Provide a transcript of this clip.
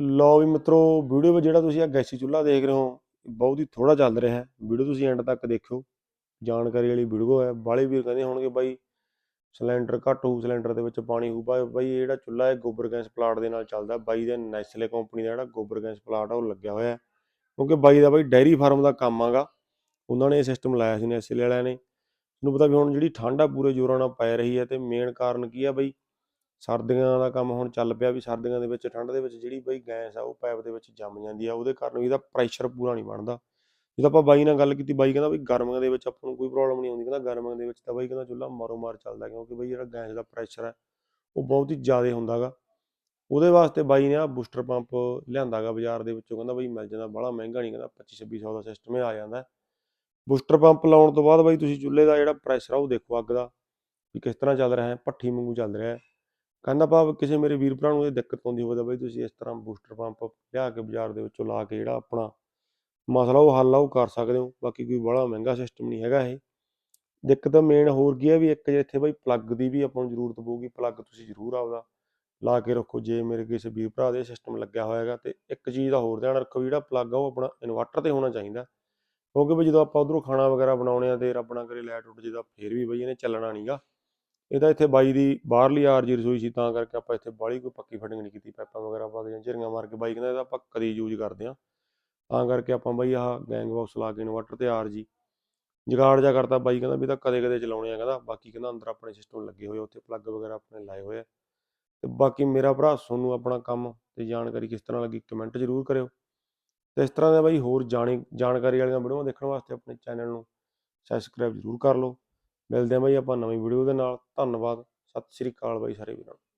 ਲਓ ਵੀ ਮਿੱਤਰੋ, ਵੀਡੀਓ ਵਿੱਚ ਜਿਹੜਾ ਤੁਸੀਂ ਆ ਗੈਸੀ ਚੁੱਲ੍ਹਾ ਦੇਖ ਰਹੇ ਹੋ ਬਹੁਤ ਹੀ ਥੋੜਾ ਚੱਲ ਰਿਹਾ ਹੈ। ਵੀਡੀਓ ਤੁਸੀਂ ਐਂਡ ਤੱਕ ਦੇਖਿਓ। ਜਾਣਕਾਰੀ ਵਾਲੀ ਵੀਡੀਓ ਹੈ। ਬਾਲੇ ਵੀਰ ਕਹਿੰਦੇ ਹੋਣਗੇ, ਬਾਈ, ਸਿਲੰਡਰ ਘੱਟ ਹੋਊ, ਸਿਲੰਡਰ ਦੇ ਵਿੱਚ ਪਾਣੀ ਹੋਊ। ਬਾ- ਬਾਈ, ਇਹ ਜਿਹੜਾ ਚੁੱਲ੍ਹਾ ਹੈ, ਗੋਬਰ ਗੈਸ ਪਲਾਂਟ ਦੇ ਨਾਲ ਚੱਲਦਾ। ਬਾਈ ਦੇ ਨੈਸਲੇ ਕੰਪਨੀ ਦਾ ਜਿਹੜਾ ਗੋਬਰ ਗੈਸ ਪਲਾਂਟ ਆ, ਉਹ ਲੱਗਿਆ ਹੋਇਆ ਹੈ। ਕਿਉਂਕਿ ਬਾਈ ਦਾ ਬਾਈ ਡੈਰੀ ਫਾਰਮ ਦਾ ਕੰਮ ਆਗਾ। ਉਹਨਾਂ ਨੇ ਇਹ ਸਿਸਟਮ ਲਾਇਆ ਸੀ ਨੈਸਲੇ ਵਾਲਿਆਂ ਨੇ। ਤੁਹਾਨੂੰ ਪਤਾ ਵੀ ਹੁਣ ਜਿਹੜੀ ਠੰਡ ਆ, ਪੂਰੇ ਜ਼ੋਰਾਂ ਨਾਲ ਪੈ ਰਹੀ ਹੈ ਤੇ ਮੇਨ ਕਾਰਨ ਕੀ ਆ ਬਈ? ਸਰਦੀਆਂ ਦਾ ਕੰਮ ਹੁਣ ਚੱਲ ਪਿਆ ਵੀ ਸਰਦੀਆਂ ਦੇ ਵਿੱਚ, ਠੰਡ ਦੇ ਵਿੱਚ ਜਿਹੜੀ ਬਈ ਗੈਸ ਆ, ਉਹ ਪਾਈਪ ਦੇ ਵਿੱਚ ਜੰਮ ਜਾਂਦੀ ਆ, ਉਹਦੇ ਕਾਰਨ ਵੀ ਇਹਦਾ ਪ੍ਰੈਸ਼ਰ ਪੂਰਾ ਨਹੀਂ ਬਣਦਾ। ਜਦੋਂ ਆਪਾਂ ਬਾਈ ਨਾਲ ਗੱਲ ਕੀਤੀ, ਬਾਈ ਕਹਿੰਦਾ ਵੀ ਗਰਮੀਆਂ ਦੇ ਵਿੱਚ ਆਪਾਂ ਨੂੰ ਕੋਈ ਪ੍ਰੋਬਲਮ ਨਹੀਂ ਆਉਂਦੀ, ਕਹਿੰਦਾ ਗਰਮੀਆਂ ਦੇ ਵਿੱਚ ਤਾਂ ਬਾਈ ਕਹਿੰਦਾ ਚੁੱਲ੍ਹਾ ਮਾਰੋ ਮਾਰ ਚੱਲਦਾ, ਕਿਉਂਕਿ ਬਈ ਜਿਹੜਾ ਗੈਸ ਦਾ ਪ੍ਰੈਸ਼ਰ ਹੈ ਉਹ ਬਹੁਤ ਹੀ ਜ਼ਿਆਦਾ ਹੁੰਦਾਗਾ ਉਹਦੇ ਵਾਸਤੇ ਬਾਈ ਨੇ ਆ ਬੂਸਟਰ ਪੰਪ ਲਿਆਂਦਾਗਾ ਬਾਜ਼ਾਰ ਦੇ ਵਿੱਚੋਂ, ਕਹਿੰਦਾ ਬਈ ਮਿਲ ਜਾਂਦਾ ਬੜਾ ਮਹਿੰਗਾ ਨਹੀਂ, ਕਹਿੰਦਾ 25 2600 ਦਾ ਸਿਸਟਮ ਆ ਜਾਂਦਾ। ਬੂਸਟਰ ਪੰਪ ਲਾਉਣ ਤੋਂ ਬਾਅਦ ਬਾਈ ਤੁਸੀਂ ਚੁੱਲ੍ਹੇ ਦਾ ਜਿਹੜਾ ਪ੍ਰੈਸ਼ਰ ਆ, ਉਹ ਦੇਖੋ ਅੱਗ ਦਾ, ਵੀ ਕਿਸ ਤਰ੍ਹਾਂ ਚੱਲ ਰਿਹਾ ਹੈ, ਭੱਠੀ ਵਾਂਗੂ ਚੱਲ ਰਿਹਾ ਹੈ। ਕਹਿੰਦਾ ਭਾਵ ਕਿਸੇ ਮੇਰੇ ਵੀਰ ਭਰਾ ਨੂੰ ਇਹ ਦਿੱਕਤ ਆਉਂਦੀ ਹੋਵੇ ਤਾਂ ਬਈ ਤੁਸੀਂ ਇਸ ਤਰ੍ਹਾਂ ਬੂਸਟਰ ਪੰਪ ਲਿਆ ਕੇ ਬਾਜ਼ਾਰ ਦੇ ਵਿੱਚੋਂ ਲਾ ਕੇ ਜਿਹੜਾ ਆਪਣਾ ਮਸਲਾ ਉਹ ਹੱਲ ਆ, ਉਹ ਕਰ ਸਕਦੇ ਹੋ। ਬਾਕੀ ਕੋਈ ਬੜਾ ਮਹਿੰਗਾ ਸਿਸਟਮ ਨਹੀਂ ਹੈਗਾ ਇਹ। ਦਿੱਕਤ ਮੇਨ ਹੋਰ ਕੀ ਹੈ ਵੀ ਇੱਕ ਜੇ ਇੱਥੇ ਬਾਈ ਪਲੱਗ ਦੀ ਵੀ ਆਪਾਂ ਨੂੰ ਜ਼ਰੂਰਤ ਪਊਗੀ ਪਲੱਗ ਤੁਸੀਂ ਜ਼ਰੂਰ ਆਪਦਾ ਲਾ ਕੇ ਰੱਖੋ। ਜੇ ਮੇਰੇ ਕਿਸੇ ਵੀਰ ਭਰਾ ਦੇ ਸਿਸਟਮ ਲੱਗਿਆ ਹੋਇਆ ਹੈਗਾ ਤੇ ਇੱਕ ਚੀਜ਼ ਦਾ ਹੋਰ ਧਿਆਨ ਰੱਖੋ ਵੀ ਜਿਹੜਾ ਪਲੱਗ ਆ ਉਹ ਆਪਣਾ ਇਨਵਰਟਰ ਤੇ ਹੋਣਾ ਚਾਹੀਦਾ। ਕਿਉਂਕਿ ਵੀ ਜਦੋਂ ਆਪਾਂ ਉਧਰੋਂ ਖਾਣਾ ਵਗੈਰਾ ਬਣਾਉਣੇ ਆ ਤੇ ਰੱਬ ਨਾ ਕਰੇ ਲਾਈਟ ਉੱਡ ਜੇ ਤਾਂ ਫੇਰ ਵੀ ਬਈ ਇਹਨੇ ਚੱਲਣਾ ਨਹੀਂਗਾ ਇਹ ਤਾਂ ਇੱਥੇ ਬਾਈ ਦੀ ਬਾਹਰਲੀ ਆਰਜੀ ਰਸੋਈ ਸੀ ਤਾਂ ਕਰਕੇ ਆਪਾਂ ਇੱਥੇ ਬਾਹਲੀ ਕੋਈ ਪੱਕੀ ਫਿਟਿੰਗ ਨਹੀਂ ਕੀਤੀ ਪੈਪਾਂ ਵਗੈਰਾ ਪਾ ਕੇ ਜਾਂ ਝਰੀਆਂ ਮਾਰ ਕੇ ਬਾਈ ਕਹਿੰਦਾ ਇਹਦਾ ਆਪਾਂ ਕਦੀ ਯੂਜ਼ ਕਰਦੇ ਆ ਤਾਂ ਕਰਕੇ ਆਪਾਂ ਬਾਈ ਆਹ ਗੈਂਗ ਬਾਕਸ ਲਾ ਕੇ ਇਨਵਰਟਰ ਤੇ ਆਰਜੀ ਜਗਾੜ ਜਾ ਕਰਤਾ ਬਾਈ ਕਹਿੰਦਾ ਵੀ ਤਾਂ ਕਦੇ ਕਦੇ ਚਲਾਉਣੇ ਆ ਕਹਿੰਦਾ ਬਾਕੀ ਕਹਿੰਦਾ ਅੰਦਰ ਆਪਣੇ ਸਿਸਟਮ ਲੱਗੇ ਹੋਏ ਆ, ਉੱਥੇ ਪਲੱਗ ਵਗੈਰਾ ਆਪਣੇ ਲਾਏ ਹੋਏ ਆ। ਤੇ ਬਾਕੀ ਮੇਰਾ ਭਰਾ ਸੋਨੂੰ ਆਪਣਾ ਕੰਮ ਤੇ ਜਾਣਕਾਰੀ ਕਿਸ ਤਰ੍ਹਾਂ ਲੱਗੀ ਕਮੈਂਟ ਜ਼ਰੂਰ ਕਰਿਓ। ਤੇ ਇਸ ਤਰ੍ਹਾਂ ਦੇ ਬਾਈ ਹੋਰ ਜਾਣੀ ਜਾਣਕਾਰੀ ਵਾਲੀਆਂ ਵੀਡੀਓਆਂ ਦੇਖਣ ਵਾਸਤੇ ਆਪਣੇ ਚੈਨਲ ਨੂੰ ਸਬਸਕ੍ਰਾਈਬ ਜ਼ਰੂਰ ਕਰ ਲਓ। ਮਿਲਦੇ ਹਾਂ ਬਾਈ ਆਪਾਂ ਨਵੀਂ ਵੀਡੀਓ ਦੇ ਨਾਲ, ਧੰਨਵਾਦ, ਸਤਿ ਸ੍ਰੀ ਅਕਾਲ ਬਾਈ ਸਾਰੇ ਵੀਰਾਂ ਨੂੰ।